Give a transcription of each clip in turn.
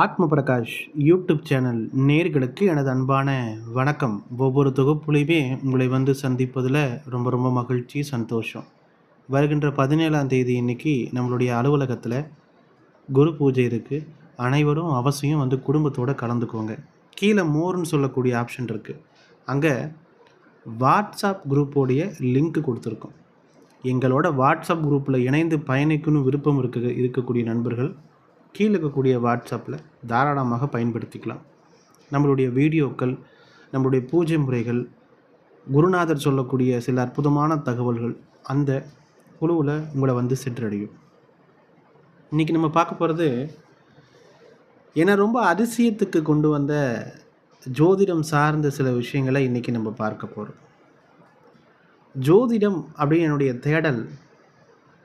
ஆத்ம Prakash YouTube channel நேர்களுக்கு எனது அன்பான வணக்கம். ஒவ்வொரு தொகுப்புலையுமே உங்களை வந்து சந்திப்பதில் ரொம்ப ரொம்ப மகிழ்ச்சி சந்தோஷம். வருகின்ற பதினேழாம் தேதி இன்னைக்கு நம்மளுடைய அலுவலகத்தில் குரு பூஜை இருக்குது அனைவரும் அவசியம் வந்து குடும்பத்தோடு கலந்துக்கோங்க. கீழே மோர்னு சொல்லக்கூடிய ஆப்ஷன் இருக்குது அங்கே வாட்ஸ்அப் குரூப்போடைய லிங்க் கொடுத்துருக்கோம். எங்களோட வாட்ஸ்அப் குரூப்பில் இணைந்து பயணிக்கணும் விருப்பம் இருக்க இருக்கக்கூடிய நண்பர்கள் கீழே இருக்கக்கூடிய வாட்ஸ்அப்பில் தாராளமாக பயன்படுத்திக்கலாம். நம்மளுடைய வீடியோக்கள் நம்மளுடைய பூஜை முறைகள் குருநாதர் சொல்லக்கூடிய சில அற்புதமான தகவல்கள் அந்த குழுவில் உங்களை வந்து சென்றடையும். இன்றைக்கி நம்ம பார்க்க போகிறது என்னை ரொம்ப அதிசயத்துக்கு கொண்டு வந்த ஜோதிடம் சார்ந்த சில விஷயங்களை இன்றைக்கி நம்ம பார்க்க போகிறோம் ஜோதிடம் அப்படின்னு என்னுடைய தேடல்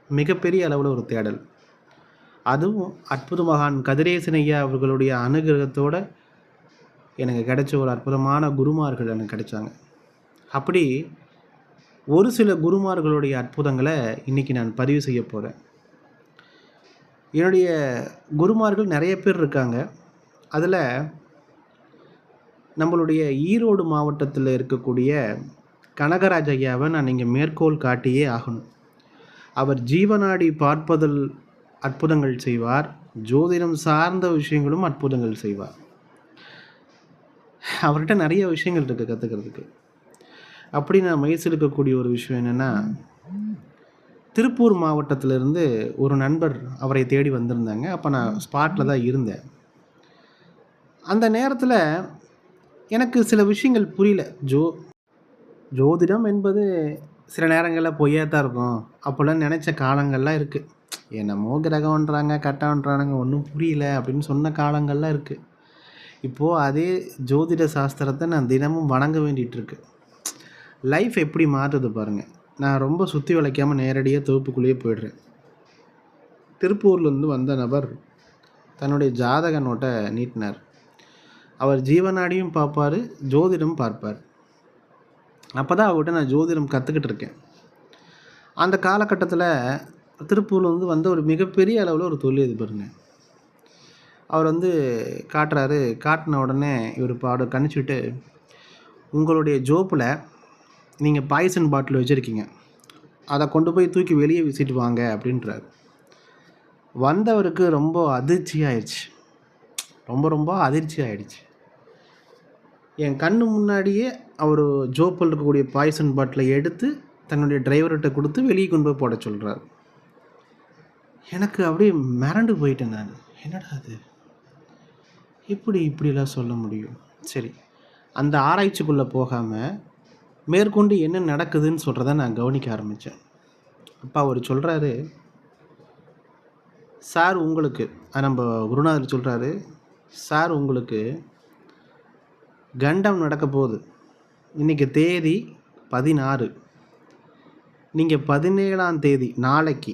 மிகப்பெரிய அளவில் ஒரு தேடல். அதுவும் அற்புத மகான் கதிரேசன் ஐயா அவர்களுடைய அனுகிரகத்தோடு எனக்கு கிடைச்ச ஒரு அற்புதமான குருமார்கள் எனக்கு கிடைச்சாங்க. அப்படி ஒரு சில குருமார்களுடைய அற்புதங்களை இன்றைக்கி நான் பதிவு செய்ய போகிறேன் என்னுடைய குருமார்கள் நிறைய பேர் இருக்காங்க. அதில் நம்மளுடைய ஈரோடு மாவட்டத்தில் இருக்கக்கூடிய கனகராஜ ஐயாவை நான் இங்கே மேற்கோள் காட்டியே ஆகணும். அவர் ஜீவநாடி பார்ப்பதில் அற்புதங்கள் செய்வார். ஜோதிடம் சார்ந்த விஷயங்களும் அற்புதங்கள் செய்வார். அவர்கிட்ட நிறைய விஷயங்கள் இருக்குது கற்றுக்கிறதுக்கு அப்படி நான் மகிழ்ச்சி இருக்கக்கூடிய ஒரு விஷயம் என்னென்னா திருப்பூர் மாவட்டத்திலேருந்து ஒரு நண்பர் அவரை தேடி வந்திருந்தாங்க. அப்போ நான் ஸ்பாட்டில் தான் இருந்தேன். அந்த நேரத்தில் எனக்கு சில விஷயங்கள் புரியல. ஜோ ஜோதிடம் என்பது சில நேரங்களில் பொய்யா தான் இருக்கும். அப்போல்லாம் நினச்ச காலங்கள்லாம் இருக்குது என்னமோ கிரகம்ன்றாங்க கட்டம்ன்றானுங்க ஒன்றும் புரியல அப்படின்னு சொன்ன காலங்கள்லாம் இருக்குது இப்போது அதே ஜோதிட சாஸ்திரத்தை நான் தினமும் வணங்க வேண்டிகிட்ருக்கு லைஃப் எப்படி மாறுது பாருங்கள் நான் ரொம்ப சுற்றி வளைக்காமல் நேரடியாக தொகுப்புக்குள்ளேயே போயிடுறேன். திருப்பூர்லேருந்து வந்த நபர் தன்னுடைய ஜாதக நோட்டை நீட்டினார். அவர் ஜீவனாடியும் பார்ப்பார் ஜோதிடம் பார்ப்பார். அப்போ தான் அவர்கிட்ட நான் ஜோதிடம் கற்றுக்கிட்டு இருக்கேன். அந்த காலகட்டத்தில் திருப்பூரில் வந்து வந்த ஒரு மிகப்பெரிய அளவில் ஒரு தொழில் தொழிலதிபருங்க அவர் வந்து காட்டுறாரு காட்டின உடனே இவர் பாட கணிச்சுட்டு உங்களுடைய ஜோப்பில் நீங்கள் பாய்சன் பாட்டில் வச்சுருக்கீங்க. அதை கொண்டு போய் தூக்கி வெளியே வீசிட்டு வாங்க அப்படின்றாரு. வந்தவருக்கு ரொம்ப அதிர்ச்சி ஆயிடுச்சு ரொம்ப ரொம்ப அதிர்ச்சி ஆயிடுச்சு. என் கண்ணு முன்னாடியே அவர் ஜோப்பில் இருக்கக்கூடிய பாய்சன் பாட்டிலை எடுத்து தன்னுடைய டிரைவர்கிட்ட கொடுத்து வெளியே கொண்டு போய் போட சொல்கிறார் எனக்கு அப்படியே மிரண்டு போயிட்டேன் நான். என்னடா அது? இப்படி இப்படிலாம் சொல்ல முடியும்? சரி அந்த ஆராய்ச்சிக்குள்ளே போகாமல் மேற்கொண்டு என்ன நடக்குதுன்னு சொல்கிறத நான் கவனிக்க ஆரம்பித்தேன் அப்பா அவர் சொல்கிறாரு சார் உங்களுக்கு நம்ம குருநாதர் சொல்கிறாரு சார் உங்களுக்கு கண்டம் நடக்க போகுது. இன்றைக்கி தேதி பதினாறு. நீங்கள் பதினேழாம் தேதி நாளைக்கு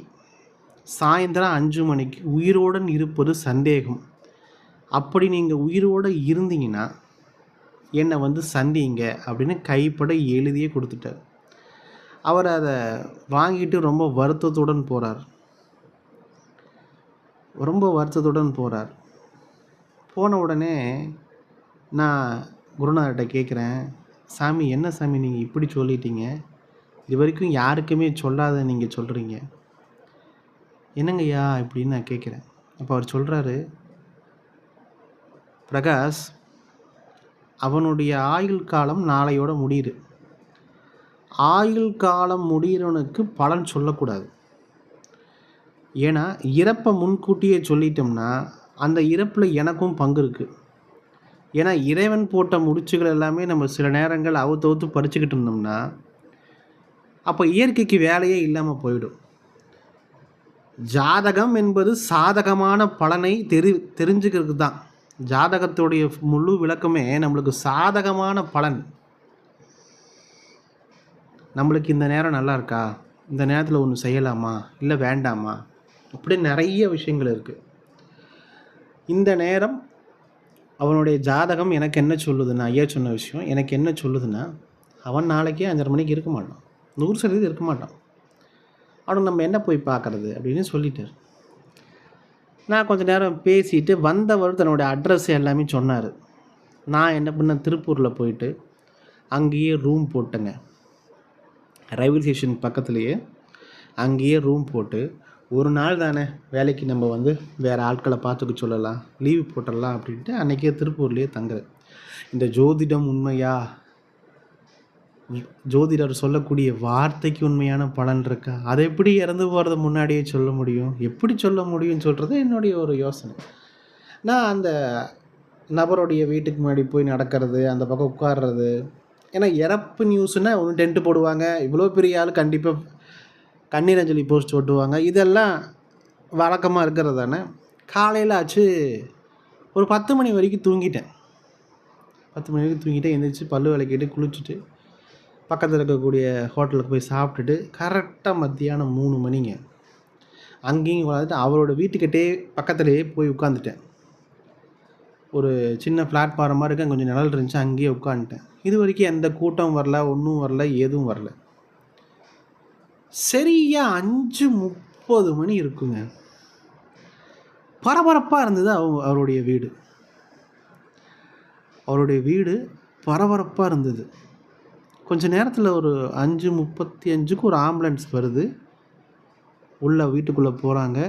சாயந்தரம் அஞ்சு மணிக்கு உயிரோடன் இருப்பது சந்தேகம். அப்படி நீங்கள் உயிரோடு இருந்தீங்கன்னா என்னை வந்து சந்திங்க அப்படின்னு கைப்பட எழுதியே கொடுத்துட்டார். அவர் அதை வாங்கிட்டு ரொம்ப வருத்தத்துடன் போகிறார் ரொம்ப வருத்தத்துடன் போகிறார் போன உடனே நான் குருநாதர்கிட்ட கேட்குறேன் சாமி என்ன சாமி நீங்கள் இப்படி சொல்லிட்டீங்க? இது வரைக்கும் யாருக்குமே சொல்லாத நீங்கள் சொல்கிறீங்க என்னங்கய்யா இப்படின்னு நான் கேட்குறேன். அப்போ அவர் சொல்கிறாரு பிரகாஷ் அவனுடைய ஆயுள் காலம் நாளையோட முடியுது. ஆயுள் காலம் முடிகிறவனுக்கு பலன் சொல்லக்கூடாது. ஏன்னா இறப்பை முன்கூட்டியே சொல்லிட்டோம்னா அந்த இறப்பில் எனக்கும் பங்கு இருக்குது ஏன்னா இறைவன் போட்ட முடிச்சுகள் எல்லாமே நம்ம சில நேரங்கள் அவுத்தவுத்து படிச்சுக்கிட்டு இருந்தோம்னா அப்போ இயற்கைக்கு வேலையே இல்லாமல் போயிடும். ஜாதகம் என்பது சாதகமான பலனை தெரி தெரிஞ்சுக்கிறது தான் ஜாதகத்துடைய முழு விளக்கமே நம்மளுக்கு சாதகமான பலன். நம்மளுக்கு இந்த நேரம் நல்லா இருக்கா? இந்த நேரத்தில் ஒன்று செய்யலாமா? இல்லை வேண்டாமா? அப்படி நிறைய விஷயங்கள் இருக்குது இந்த நேரம் அவனுடைய ஜாதகம் எனக்கு என்ன சொல்லுதுன்னா ஐயா சொன்ன விஷயம் எனக்கு என்ன சொல்லுதுன்னா அவன் நாளைக்கே அஞ்சரை மணிக்கு இருக்க மாட்டான். நூறு சதவீதம் இருக்க மாட்டான். அவனுக்கு நம்ம என்ன போய் பார்க்குறது அப்படின்னு சொல்லிட்டார். நான் கொஞ்சம் நேரம் பேசிட்டு வந்தவர் தன்னுடைய அட்ரஸ் எல்லாமே சொன்னார். நான் என்ன பண்ணேன்? திருப்பூரில் போயிட்டு அங்கேயே ரூம் போட்டேங்க. ரயில்வே ஸ்டேஷன் பக்கத்துலேயே அங்கேயே ரூம் போட்டு ஒரு நாள் தானே வேலைக்கு நம்ம வந்து வேறு ஆட்களை பார்த்துக்க சொல்லலாம் லீவு போட்டுடலாம் அப்படின்ட்டு அன்றைக்கே திருப்பூர்லேயே தங்குறேன். இந்த ஜோதிடம் உண்மையா? ஜோதிடர் சொல்லக்கூடிய வார்த்தைக்கு உண்மையான பலன் இருக்கா? அதை எப்படி இறந்து போகிறத முன்னாடியே சொல்ல முடியும்? எப்படி சொல்ல முடியும்னு சொல்கிறது என்னுடைய ஒரு யோசனை. நான் அந்த நபருடைய வீட்டுக்கு முன்னாடி போய் நடக்கிறது அந்த பக்கம் உட்கார்றது ஏன்னா இறப்பு நியூஸ்னால் ஒன்று டென்ட்டு போடுவாங்க. இவ்வளோ பெரிய ஆள் கண்டிப்பாக கண்ணீர் அஞ்சலி போஸ்ட் ஓட்டுவாங்க இதெல்லாம் வழக்கமாக இருக்கிறது தானே. காலையில் ஆச்சு ஒரு பத்து மணி வரைக்கும் தூங்கிட்டேன். பத்து மணி வரைக்கும் தூங்கிட்டேன் எழுந்திரிச்சு பல்லு விளக்கிட்டு குளிச்சுட்டு பக்கத்தில் இருக்கக்கூடிய ஹோட்டலுக்கு போய் சாப்பிட்டுட்டு கரெக்டாக மத்தியானம் மூணு மணிங்க. அங்கேயும் வளர்ந்துட்டு அவரோட வீட்டுக்கிட்டே பக்கத்துலேயே போய் உட்காந்துட்டேன் ஒரு சின்ன பிளாட்ஃபார்ம் மாதிரி இருக்கு கொஞ்சம் நிழல் இருந்துச்சு. அங்கேயே உட்காந்துட்டேன் இது வரைக்கும் எந்த கூட்டம் வரல ஒன்றும் வரல எதுவும் வரல. சரியா அஞ்சு முப்பது மணி இருக்குங்க. பரபரப்பாக இருந்தது அவ அவருடைய வீடு. அவருடைய வீடு பரபரப்பாக இருந்தது. கொஞ்சம் நேரத்தில் ஒரு அஞ்சு முப்பத்தி அஞ்சுக்கு ஒரு ஆம்புலன்ஸ் வருது. உள்ளே வீட்டுக்குள்ளே போகிறாங்க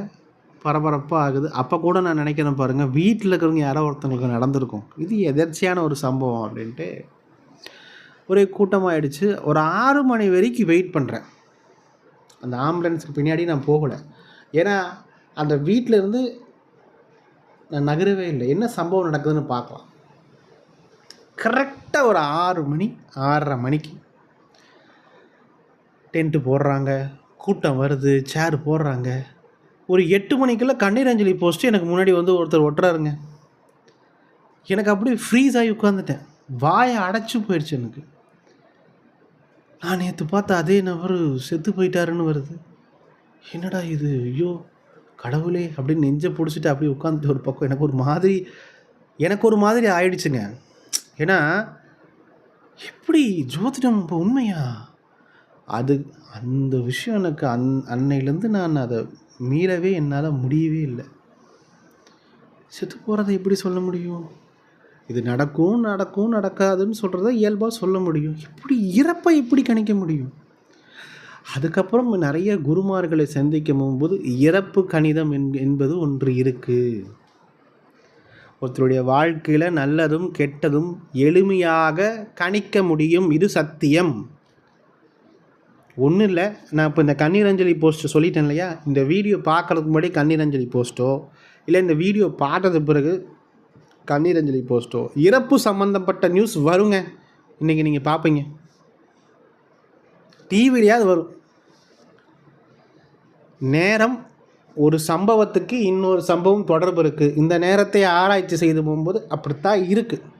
பரபரப்பாக ஆகுது. அப்போ கூட நான் நினைக்கிறேன் பாருங்கள் வீட்டில் இருக்கிறவங்க யாரோ ஒருத்தவங்களுக்கு நடந்திருக்கும். இது எதர்ச்சியான ஒரு சம்பவம் அப்படின்ட்டு ஒரே கூட்டமாகிடுச்சு ஒரு ஆறு மணி வரைக்கும் வெயிட் பண்ணுறேன் அந்த ஆம்புலன்ஸுக்கு பின்னாடி நான் போகலை. ஏன்னா அந்த வீட்டிலேருந்து நான் நகரவே இல்லை. என்ன சம்பவம் நடக்குதுன்னு பார்க்கலாம். கரெக்டாக ஒரு ஆறு மணி ஆறரை மணிக்கு டென்ட்டு போடுறாங்க கூட்டம் வருது சேர் போடுறாங்க. ஒரு எட்டு மணிக்கெல்லாம் கண்ணீர் அஞ்சலி போஸ்ட்டு எனக்கு முன்னாடி வந்து ஒருத்தர் ஒட்டுறாருங்க. எனக்கு அப்படியே ஃப்ரீஸ் ஆகி உட்காந்துட்டேன் வாயை அடைச்சி போயிடுச்சு எனக்கு. நான் நேற்று பார்த்த அதே நபர் செத்து போயிட்டாருன்னு வருது. என்னடா இது? ஐயோ கடவுளே அப்படின்னு நெஞ்சை பிடிச்சிட்டு அப்படியே உட்காந்துட்டு ஒரு பக்கம். எனக்கு ஒரு மாதிரி எனக்கு ஒரு மாதிரி ஆயிடுச்சுங்க. ஏன்னா எப்படி ஜோதிடம் இப்போ உண்மையா? அது அந்த விஷயம் எனக்கு அன் அன்னையிலேருந்து நான் அதை மீறவே என்னால் முடியவே இல்லை. செத்து போகிறத எப்படி சொல்ல முடியும்? இது நடக்கும் நடக்கும் நடக்காதுன்னு சொல்கிறத இயல்பாக சொல்ல முடியும். எப்படி இறப்பை எப்படி கணிக்க முடியும்? அதுக்கப்புறம் நிறைய குருமார்களை சந்திக்கும் போகும்போது இறப்பு கணிதம் என்- என்பது ஒன்று இருக்குது ஒருத்தருடைய வாழ்க்கையில் நல்லதும் கெட்டதும் எளிமையாக கணிக்க முடியும். இது சத்தியம். ஒன்றும் இல்லை. நான் இப்போ இந்த கண்ணீரஞ்சலி போஸ்ட்டு சொல்லிட்டேன் இல்லையா? இந்த வீடியோ பார்க்கறதுக்கு முன்னாடி கண்ணீர் அஞ்சலி போஸ்ட்டோ இல்லை இந்த வீடியோ பார்த்தது பிறகு கண்ணீரஞ்சலி போஸ்ட்டோ இறப்பு சம்மந்தப்பட்ட நியூஸ் வருங்க. இன்றைக்கி நீங்கள் பார்ப்பீங்க. டிவிலையாவது வரும். நேரம் ஒரு சம்பவத்துக்கு இன்னொரு சம்பவம் தொடர்பு இருக்குது இந்த நேரத்தை ஆராய்ச்சி செய்து போகும்போது அப்படித்தான் இருக்குது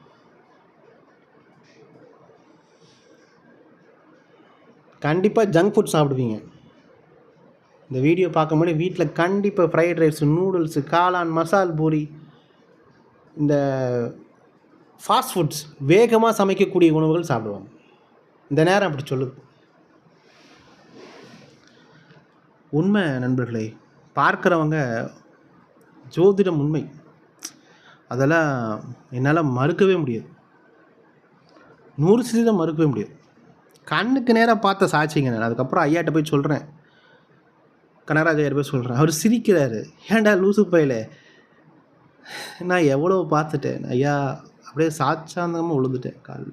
கண்டிப்பாக ஜங்க் ஃபுட் சாப்பிடுவீங்க. இந்த வீடியோ பார்க்கும்போது வீட்டில் கண்டிப்பாக ஃப்ரைட் ரைஸ் நூடுல்ஸு காளான் மசால் பூரி இந்த ஃபாஸ்ட் ஃபுட்ஸ் வேகமாக சமைக்கக்கூடிய உணவுகள் சாப்பிடுவாங்க. இந்த நேரம் அப்படி சொல்லுது. உண்மை நண்பர்களே பார்க்குறவங்க ஜோதிடம் உண்மை அதெல்லாம் என்னால் மறுக்கவே முடியாது. நூறு சதவீதம் மறுக்கவே முடியாது. கண்ணுக்கு நேராக பார்த்த சாட்சிங்க நான். அதுக்கப்புறம் ஐயாட்ட போய் சொல்கிறேன் கனகராஜ் ஐயர் போய் சொல்கிறேன் அவர் சிரிக்கிறாரு. ஏன்டா லூசு பையில? நான் எவ்வளோ பார்த்துட்டேன். ஐயா அப்படியே சாட்சாந்தமாக விழுந்துட்டேன் கால்.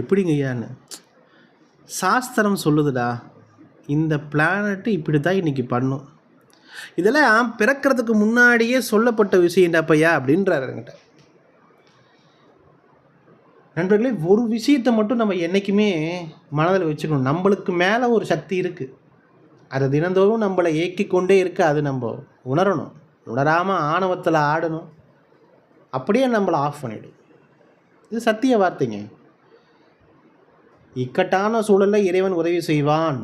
எப்படிங்க ஐயான்னு சாஸ்திரம் சொல்லுதுடா. இந்த பிளானட்டு இப்படி தான் இன்றைக்கி பண்ணும். இதெல்லாம் பிறக்கிறதுக்கு முன்னாடியே சொல்லப்பட்ட விஷயம்டாப்பையா அப்படின்றார் அப்படின்றாரு என்கிட்ட நண்பர்களே ஒரு விஷயத்தை மட்டும் நம்ம என்றைக்குமே மனதில் வச்சுக்கணும். நம்மளுக்கு மேலே ஒரு சக்தி இருக்குது அது தினந்தோறும் நம்மளை ஏக்கி கொண்டே இருக்க. அது நம்ம உணரணும். உணராமல் ஆணவத்தில் ஆடணும். அப்படியே நம்மளை ஆஃப் பண்ணிவிடும் இது சத்திய வார்த்தைங்க. இக்கட்டான சூழலில் இறைவன் உதவி செய்வான்.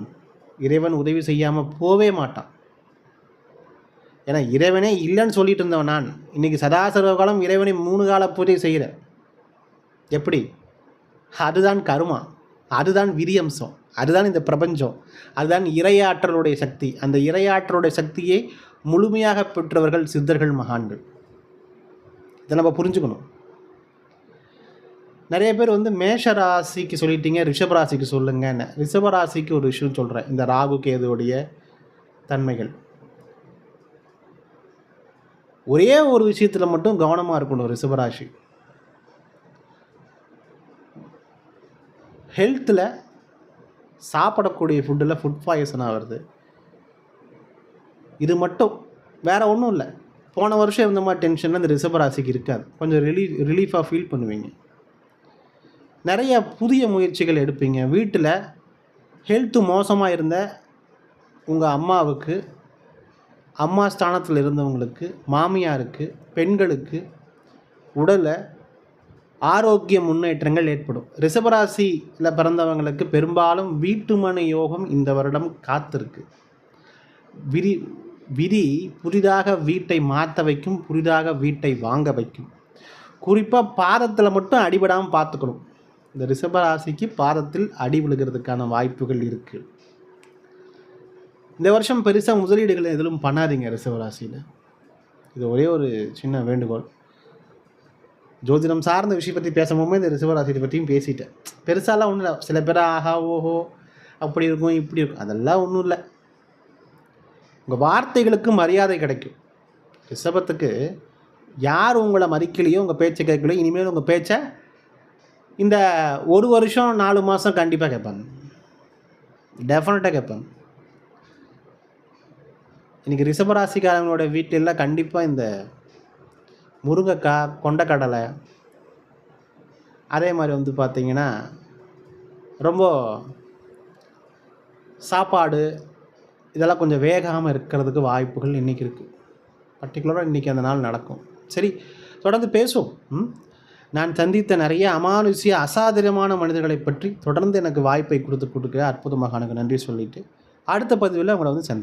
இறைவன் உதவி செய்யாமல் போவே மாட்டான். ஏன்னா இறைவனே இல்லைன்னு சொல்லிட்டு இருந்தவன் நான். இன்னைக்கு சதாசர்வ காலம் இறைவனை மூணு கால பூஜை செய்கிறேன் எப்படி? அதுதான் கருமா. அதுதான் விரியம்சம் அதுதான் இந்த பிரபஞ்சம். அதுதான் இரையாற்றலுடைய சக்தி. அந்த இரையாற்றலுடைய சக்தியை முழுமையாக பெற்றவர்கள் சித்தர்கள் மகான்கள். இதை நம்ம புரிஞ்சுக்கணும். நிறைய பேர் வந்து மேஷ ராசிக்கு சொல்லிட்டீங்க ரிஷபராசிக்கு சொல்லுங்கன்னு. ரிஷபராசிக்கு ஒரு விஷயம் சொல்கிறேன் இந்த ராகு கேதுவுடைய தன்மைகள். ஒரே ஒரு விஷயத்தில் மட்டும் கவனமாக இருக்கணும் ரிஷபராசி. ஹெல்த்தில் சாப்பிடக்கூடிய ஃபுட்டில் ஃபுட் பாய்சனாக வருது இது மட்டும் வேறு ஒன்றும் இல்லை. போன வருஷம் இருந்த மாதிரி டென்ஷன் இந்த ரிஷபராசிக்கு இருக்காது. கொஞ்சம் ரிலீஃப் ரிலீஃபாக ஃபீல் பண்ணுவீங்க. நிறைய புதிய முயற்சிகள் எடுப்பீங்க. வீட்டில் ஹெல்த்து மோசமாக இருந்த உங்கள் அம்மாவுக்கு அம்மா ஸ்தானத்தில் இருந்தவங்களுக்கு மாமியாருக்கு பெண்களுக்கு உடலை ஆரோக்கிய முன்னேற்றங்கள் ஏற்படும். ரிஷபராசியில் பிறந்தவங்களுக்கு பெரும்பாலும் வீட்டுமனை யோகம் இந்த வருடம் காத்திருக்கு. விரி விதி புதிதாக வீட்டை மாற்ற வைக்கும் புதிதாக வீட்டை வாங்க வைக்கும். குறிப்பாக பாதத்தில் மட்டும் அடிபடாமல் பார்த்துக்கணும் இந்த ரிஷபராசிக்கு பாதத்தில் அடி விழுகிறதுக்கான வாய்ப்புகள் இருக்குது இந்த வருஷம் பெருசாக முதலீடுகள் எதிலும் பண்ணாதீங்க ரிஷபராசியில் இது ஒரே ஒரு சின்ன வேண்டுகோள். ஜோதிடம் சார்ந்த விஷயம் பற்றி பேசும்போது இந்த ரிஷபராசியை பற்றியும் பேசிட்டேன். பெருசாலாம் ஒன்றும் இல்லை சில பேர் ஆஹா ஓஹோ அப்படி இருக்கும் இப்படி இருக்கும். அதெல்லாம் ஒன்றும் இல்லை. உங்கள் வார்த்தைகளுக்கு மரியாதை கிடைக்கும். ரிஷபத்துக்கு யார் உங்களை மதிக்கலையோ உங்கள் பேச்சை கேட்கலையோ இனிமேல் உங்கள் பேச்சை இந்த ஒரு வருஷம் நாலு மாதம் கண்டிப்பாக கேட்பாங்க. டெஃபினட்டாக கேட்பாங்க. இன்றைக்கி ரிஷபராசிக்காரங்களோட வீட்டில் கண்டிப்பாக இந்த முருங்கைக்காய் கொண்டக்கடலை அதே மாதிரி வந்து பார்த்திங்கன்னா ரொம்ப சாப்பாடு இதெல்லாம் கொஞ்சம் வேகாமல் இருக்கிறதுக்கு வாய்ப்புகள் இன்றைக்கி இருக்குது பர்டிகுலராக இன்றைக்கி அந்த நாள் நடக்கும். சரி தொடர்ந்து பேசுவோம். ம்? நான் சந்தித்த நிறைய அமானுஷ்ய அசாதாரணமான மனிதர்களை பற்றி தொடர்ந்து எனக்கு வாய்ப்பை கொடுத்து கொடுக்க அற்புதமாக எனக்கு நன்றி சொல்லிவிட்டு அடுத்த பதிவில் உங்களை வந்து சந்திக்கிறேன்.